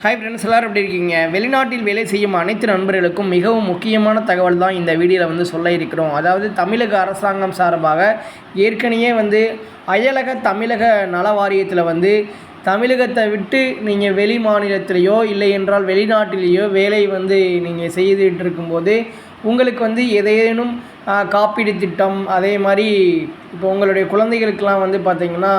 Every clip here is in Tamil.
ஹாய் ஃப்ரெண்ட்ஸ் எல்லோரும் எப்படி இருக்கீங்க? வெளிநாட்டில் வேலை செய்யும் அனைத்து நண்பர்களுக்கும் மிகவும் முக்கியமான தகவல் தான் இந்த வீடியோவில் வந்து சொல்ல இருக்கிறோம். அதாவது தமிழக அரசாங்கம் சார்பாக ஏற்கனவே வந்து அயலக தமிழக நல வாரியத்தில் வந்து தமிழகத்தை விட்டு நீங்கள் வெளி மாநிலத்திலேயோ இல்லை என்றால் வெளிநாட்டிலேயோ வேலை வந்து நீங்கள் செய்துட்டு இருக்கும்போது உங்களுக்கு வந்து ஏதேனும் காப்பீடு திட்டம் அதே மாதிரி இப்போ உங்களுடைய குழந்தைகளுக்கெல்லாம் வந்து பார்த்திங்கன்னா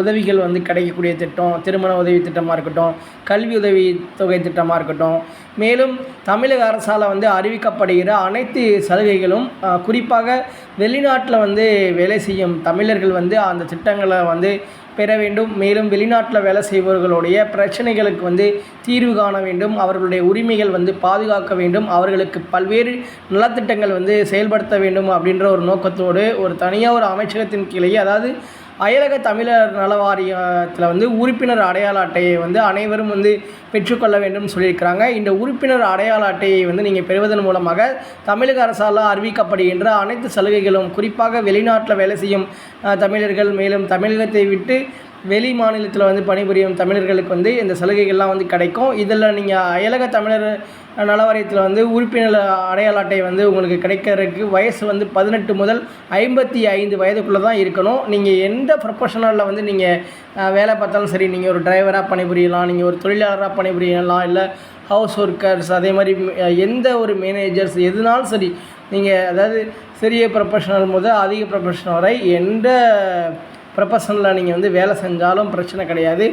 உதவிகள் வந்து கிடைக்கக்கூடிய திட்டம் திருமண உதவி திட்டமாக இருக்கட்டும் கல்வி உதவி தொகை திட்டமாக இருக்கட்டும். மேலும் தமிழக அரசால் வந்து அறிவிக்கப்படுகிற அனைத்து சலுகைகளும் குறிப்பாக வெளிநாட்டில் வந்து வேலை செய்யும் தமிழர்கள் வந்து அந்த திட்டங்களை வந்து பெற வேண்டும். மேலும் வெளிநாட்டில் வேலை செய்பவர்களுடைய பிரச்சனைகளுக்கு வந்து தீர்வு காண வேண்டும். அவர்களுடைய உரிமைகள் வந்து பாதுகாக்க வேண்டும். அவர்களுக்கு பல்வேறு நலத்திட்டங்கள் வந்து செயல்படுத்த வேண்டும் அப்படின்ற ஒரு நோக்கத்தோடு ஒரு தனியாக ஒரு அமைச்சகத்தின் கீழே அதாவது அயலக தமிழர் நல வாரியத்தில் வந்து உறுப்பினர் அடையாள அட்டையை வந்து அனைவரும் வந்து பெற்றுக்கொள்ள வேண்டும் சொல்லியிருக்கிறாங்க. இந்த உறுப்பினர் அடையாள அட்டையை வந்து நீங்கள் பெறுவதன் மூலமாக தமிழக அரசால் அறிவிக்கப்படுகின்ற அனைத்து சலுகைகளும் குறிப்பாக வெளிநாட்டில் வேலை செய்யும் தமிழர்கள் மேலும் தமிழகத்தை விட்டு வெளி மாநிலத்தில் வந்து பணிபுரியும் தமிழர்களுக்கு வந்து இந்த சலுகைகள்லாம் வந்து கிடைக்கும். இதில் நீங்கள் அயலக தமிழர் நல வாரியத்தில் வந்து உறுப்பினர் அடையாள அட்டை வந்து உங்களுக்கு கிடைக்கிறதுக்கு வயசு வந்து பதினெட்டு முதல் ஐம்பத்தி ஐந்து வயதுக்குள்ளே தான் இருக்கணும். நீங்கள் எந்த ப்ரொஃபஷனலில் வந்து நீங்கள் வேலை பார்த்தாலும் சரி நீங்கள் ஒரு டிரைவராக பணிபுரியலாம் நீங்கள் ஒரு தொழிலாளராக பணிபுரியலாம் இல்லை ஹவுஸ் ஒர்க்கர்ஸ் அதே மாதிரி எந்த ஒரு மேனேஜர்ஸ் எதுனாலும் சரி நீங்கள் அதாவது சிறிய ப்ரொஃபஷனல் முதல் அதிக ப்ரொஃபஷனல் வரை எந்த ப்ரொஃபஷனில் நீங்கள் வந்து வேலை செஞ்சாலும் பிரச்சனை கிடையாது.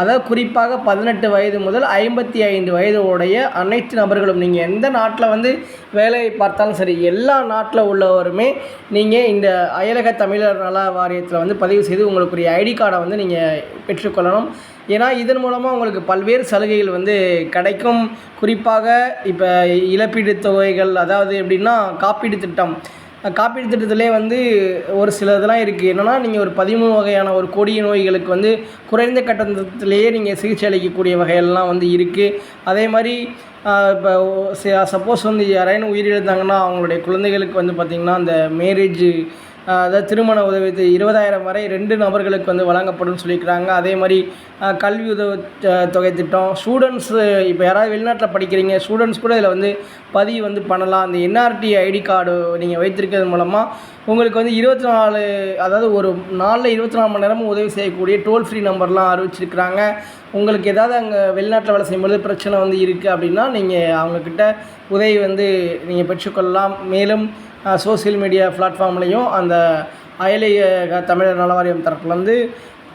அதாவது குறிப்பாக பதினெட்டு வயது முதல் ஐம்பத்தி ஐந்து வயது உடைய அனைத்து நபர்களும் நீங்கள் எந்த நாட்டில் வந்து வேலையை பார்த்தாலும் சரி எல்லா நாட்டில் உள்ளவருமே நீங்கள் இந்த அயலக தமிழர் நல வாரியத்தில் வந்து பதிவு செய்து உங்களுக்குரிய ஐடி கார்டை வந்து நீங்கள் பெற்றுக்கொள்ளணும். ஏன்னா இதன் மூலமாக உங்களுக்கு பல்வேறு சலுகைகள் வந்து கிடைக்கும். குறிப்பாக இப்போ இழப்பீடு தொகைகள் அதாவது எப்படின்னா காப்பீடு திட்டம் காப்பீடு திட்டத்திலே வந்து ஒரு சில இதெல்லாம் இருக்குது என்னென்னா நீங்கள் ஒரு பதிமூணு வகையான ஒரு கொடிய நோய்களுக்கு வந்து குறைந்த கட்டணத்திலேயே நீங்கள் சிகிச்சை அளிக்கக்கூடிய வகையெல்லாம் வந்து இருக்குது அதே மாதிரி இப்போ சப்போஸ் வந்து யாரையும் உயிரிழந்தாங்கன்னா அவங்களுடைய குழந்தைகளுக்கு வந்து பார்த்திங்கன்னா அந்த மேரேஜ் அதாவது திருமண உதவி இருபதாயிரம் வரை ரெண்டு நபர்களுக்கு வந்து வழங்கப்படும் சொல்லியிருக்கிறாங்க. அதே மாதிரி கல்வி உதவி தொகை திட்டம் ஸ்டூடெண்ட்ஸு இப்போ யாராவது வெளிநாட்டில் படிக்கிறீங்க ஸ்டூடெண்ட்ஸ் கூட இதில் வந்து பதிவு வந்து பண்ணலாம். அந்த என்ஆர்டி ஐடி கார்டு நீங்கள் வைத்திருக்கிறது மூலமாக உங்களுக்கு வந்து இருபத்தி நாலு அதாவது ஒரு நாளில் இருபத்தி நாலு மணி நேரமும் உதவி செய்யக்கூடிய டோல் ஃப்ரீ நம்பர்லாம் அறிவிச்சிருக்கிறாங்க. உங்களுக்கு ஏதாவது அங்கே வெளிநாட்டில் வேலை செய்யும்போது பிரச்சனை வந்து இருக்குது அப்படின்னா நீங்கள் அவங்கக்கிட்ட உதவி வந்து நீங்கள் பெற்றுக்கொள்ளலாம். மேலும் சோஷியல் மீடியா பிளாட்ஃபார்ம்லேயும் அந்த அயலிய தமிழர் நல வாரியம் தரப்புலேருந்து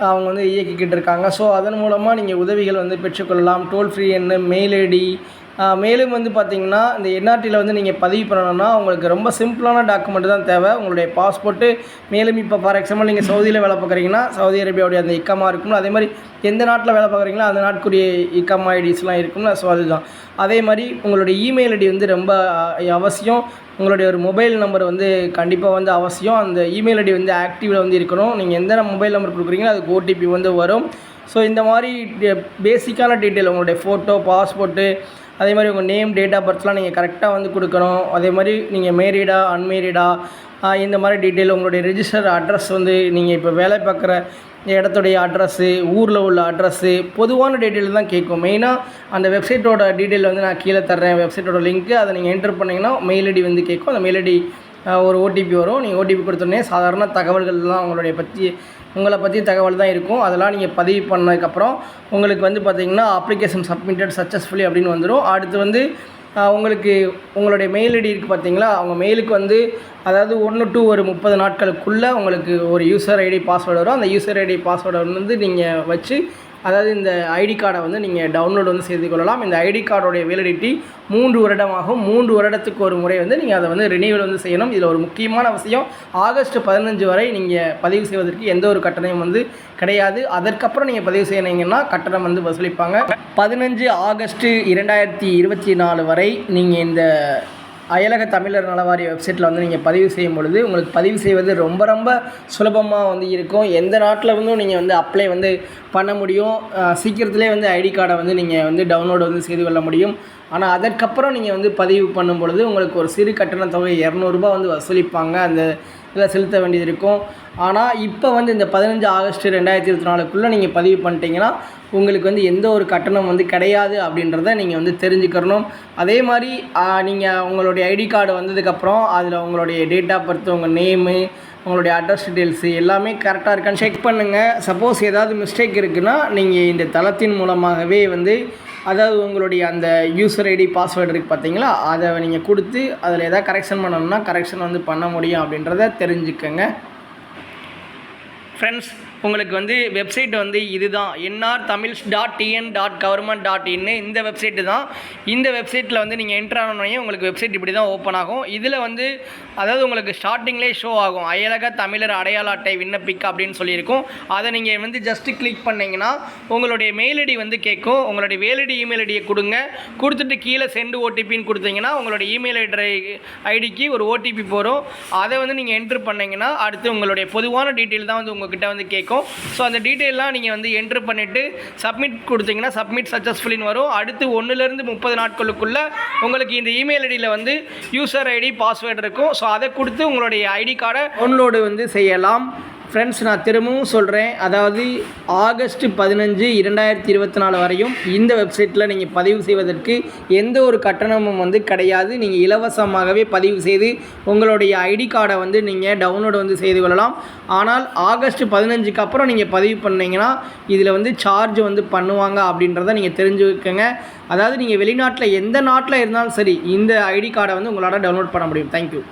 அவங்க வந்து இயக்கிக்கிட்டு இருக்காங்க. ஸோ அதன் மூலமாக நீங்கள் உதவிகள் வந்து பெற்றுக்கொள்ளலாம். டோல் ஃப்ரீ எண்ணு மெயில் ஐடி மேலும் வந்து பார்த்திங்கன்னா இந்த என்ஆர்டியில் வந்து நீங்கள் பதிவு பண்ணணும்னா உங்களுக்கு ரொம்ப சிம்பிளான டாக்குமெண்ட் தான் தேவை. உங்களுடைய பாஸ்போர்ட்டு மேலும் இப்போ ஃபார் எக்ஸாம்பிள் நீங்கள் சவுதியில் வேலை பார்க்குறீங்கன்னா சவுதி அரேபியாவுடைய அந்த இக்கமாக இருக்கும்ல அதே மாதிரி எந்த நாட்டில் வேலை பார்க்குறீங்களோ அந்த நாட்டுக்குரிய இக்கம் ஐடிஸ்லாம் இருக்கும்ல ஸோ அதுதான். அதே மாதிரி உங்களுடைய இமெயில் ஐடி வந்து ரொம்ப அவசியம். உங்களுடைய ஒரு மொபைல் நம்பர் வந்து கண்டிப்பாக வந்து அவசியம். அந்த இமெயில் ஐடி வந்து ஆக்டிவில் வந்து இருக்கணும். நீங்கள் எந்த மொபைல் நம்பர் கொடுக்குறீங்களோ அதுக்கு ஓடிபி வந்து வரும். ஸோ இந்த மாதிரி பேசிக்கான டீட்டெயில் உங்களுடைய ஃபோட்டோ பாஸ்போர்ட்டு அதே மாதிரி உங்கள் நேம் டேட் ஆஃப் பர்த்லாம் நீங்கள் கரெக்டாக வந்து கொடுக்கணும். அதே மாதிரி நீங்கள் மேரீடா அன்மேரீடா இந்த மாதிரி டீட்டெயில் உங்களுடைய ரிஜிஸ்டர் அட்ரஸ் வந்து நீங்கள் இப்போ வேலை பார்க்குற இடத்துடைய அட்ரஸ்ஸு ஊரில் உள்ள அட்ரஸ்ஸு பொதுவான டீட்டெயில் தான் கேட்கும். மெயினாக அந்த வெப்சைட்டோட டீட்டெயில் வந்து நான் கீழே தர்றேன். வெப்சைட்டோட லிங்க்கு அதை நீங்கள் என்டர் பண்ணிங்கன்னா மெயில் ஐடி வந்து கேட்கும். அந்த மெயில் ஐடி ஒரு ஓடிபி வரும். நீங்கள் ஓடிபி கொடுத்தோடனே சாதாரண தகவல்கள்லாம் உங்களுடைய பற்றி உங்களை பற்றி தகவல் தான் இருக்கும். அதெல்லாம் நீங்கள் பதிவு பண்ணதுக்கப்புறம் உங்களுக்கு வந்து பார்த்திங்கன்னா அப்ளிகேஷன் சப்மிட்டட் சக்ஸஸ்ஃபுல்லி அப்படின்னு வந்துடும் அடுத்து வந்து உங்களுக்கு உங்களுடைய மெயில் ஐடி இருக்குது பார்த்தீங்களா அவங்க மெயிலுக்கு வந்து அதாவது ஒன்று டூ ஒரு முப்பது நாட்களுக்குள்ளே உங்களுக்கு ஒரு யூசர் ஐடி பாஸ்வேர்டு வரும். அந்த யூசர் ஐடி பாஸ்வேர்டை வந்து நீங்கள் வச்சு அதாவது இந்த ஐடி கார்டை வந்து நீங்கள் டவுன்லோட் வந்து செய்து கொள்ளலாம். இந்த ஐடி கார்டோடைய வேலிடிட்டி மூன்று வருடமாகும். மூன்று வருடத்துக்கு ஒரு முறை வந்து நீங்கள் அதை வந்து ரினியூவல் வந்து செய்யணும். இதில் ஒரு முக்கியமான விஷயம் ஆகஸ்ட் பதினஞ்சு வரை நீங்கள் பதிவு செய்வதற்கு எந்த ஒரு கட்டணமும் வந்து கிடையாது. அதற்கப்புறம் நீங்கள் பதிவு செய்யணிங்கன்னா கட்டணம் வந்து வசூலிப்பாங்க. பதினஞ்சு ஆகஸ்ட் இரண்டாயிரத்தி இருபத்தி நாலு வரை நீங்கள் இந்த அயலக தமிழர் நலவாரிய வெப்சைட்டில் வந்து நீங்கள் பதிவு செய்யும் பொழுது உங்களுக்கு பதிவு செய்வது ரொம்ப ரொம்ப சுலபமாக வந்து இருக்கும். எந்த நாட்டில் இருந்தும் நீங்கள் வந்து அப்ளை வந்து பண்ண முடியும். சீக்கிரத்திலே வந்து ஐடி கார்டை வந்து நீங்கள் வந்து டவுன்லோட் வந்து செய்து கொள்ள முடியும். ஆனால் அதற்கப்புறம் நீங்கள் வந்து பதிவு பண்ணும் பொழுது உங்களுக்கு ஒரு சிறு கட்டண தொகை இரநூறுபா வந்து வசூலிப்பாங்க. அந்த இதில் செலுத்த வேண்டியது இருக்கும். ஆனால் இப்போ வந்து இந்த பதினஞ்சு ஆகஸ்ட் ரெண்டாயிரத்தி இருபத்தி நாலுக்குள்ளே நீங்கள் பதிவு பண்ணிட்டீங்கன்னா உங்களுக்கு வந்து எந்த ஒரு கட்டணம் வந்து கிடையாது அப்படின்றத நீங்கள் வந்து தெரிஞ்சுக்கிறணும். அதே மாதிரி நீங்கள் உங்களுடைய ஐடி கார்டு வந்ததுக்கப்புறம் அதில் உங்களுடைய டேட் ஆஃப் பர்த் உங்கள் நேமு உங்களுடைய அட்ரஸ் டீட்டெயில்ஸு எல்லாமே கரெக்டாக இருக்கான்னு செக் பண்ணுங்கள் சப்போஸ் ஏதாவது மிஸ்டேக் இருக்குன்னா நீங்கள் இந்த தளத்தின் மூலமாகவே வந்து அதாவது உங்களுடைய அந்த யூசர் ஐடி பாஸ்வேர்டு இருக்குது பார்த்தீங்களா? அதை நீங்கள் கொடுத்து அதில் எதாவது கரெக்ஷன் பண்ணணும்னா கரெக்ஷன் வந்து பண்ண முடியும் அப்படின்றத தெரிஞ்சுக்கங்க. ஃப்ரெண்ட்ஸ் உங்களுக்கு வந்து வெப்சைட் வந்து இதுதான். NR Tamils dot TN dot government dot இன்னு இந்த வெப்சைட்டு தான். இந்த வெப்சைட்டில் வந்து நீங்கள் என்ட்ரு ஆனோடனே உங்களுக்கு வெப்சைட் இப்படி தான் ஓப்பன் ஆகும். இதில் வந்து அதாவது உங்களுக்கு ஸ்டார்டிங்லேயே ஷோ ஆகும். அயலக தமிழர் அடையாள அட்டை விண்ணப்பிக்க அப்படின்னு சொல்லியிருக்கும். அதை நீங்கள் வந்து ஜஸ்ட்டு கிளிக் பண்ணிங்கன்னா உங்களுடைய மெயில் ஐடி வந்து கேட்கும். உங்களுடைய வேலடி இமெயில் ஐடியை கொடுங்க. கொடுத்துட்டு கீழே சென்டு ஓடிபின்னு கொடுத்தீங்கன்னா உங்களுடைய இமெயில் ஐடி ஐடிக்கு ஒரு ஓடிபி போகிறோம் அதை வந்து நீங்கள் என்ட்ரு பண்ணிங்கன்னா அடுத்து உங்களுடைய பொதுவான டீட்டெயில் தான் வந்து உங்ககிட்ட வந்து கேட்கும். ஸோ அந்த டீட்டெயிலாம் நீங்கள் வந்து என்ட்ரு பண்ணிவிட்டு சப்மிட் கொடுத்தீங்கன்னா சப்மிட் சக்ஸஸ்ஃபுல்லின்னு வரும். அடுத்து ஒன்றுலேருந்து முப்பது நாட்களுக்குள்ளே உங்களுக்கு இந்த இமெயில் ஐடியில் வந்து யூசர் ஐடி பாஸ்வேர்டு இருக்கும். ஸோ அதை கொடுத்து உங்களுடைய ஐடி கார்டை டவுன்லோடு வந்து செய்யலாம். ஃப்ரெண்ட்ஸ் நான் திரும்பவும் சொல்கிறேன் அதாவது ஆகஸ்ட் பதினஞ்சு இரண்டாயிரத்தி இருபத்தி நாலு வரையும் இந்த வெப்சைட்டில் நீங்கள் பதிவு செய்வதற்கு எந்த ஒரு கட்டணமும் வந்து கிடையாது. நீங்கள் இலவசமாகவே பதிவு செய்து உங்களுடைய ஐடி கார்டை வந்து நீங்கள் டவுன்லோடு வந்து செய்து கொள்ளலாம். ஆனால் ஆகஸ்ட் பதினஞ்சுக்கு அப்புறம் நீங்கள் பதிவு பண்ணீங்கன்னா இதில் வந்து சார்ஜ் வந்து பண்ணுவாங்க அப்படின்றத நீங்கள் தெரிஞ்சுக்கங்க. அதாவது நீங்கள் வெளிநாட்டில் எந்த நாட்டில் இருந்தாலும் சரி இந்த ஐடி கார்டை வந்து உங்களால் டவுன்லோட் பண்ண முடியும். தேங்க்யூ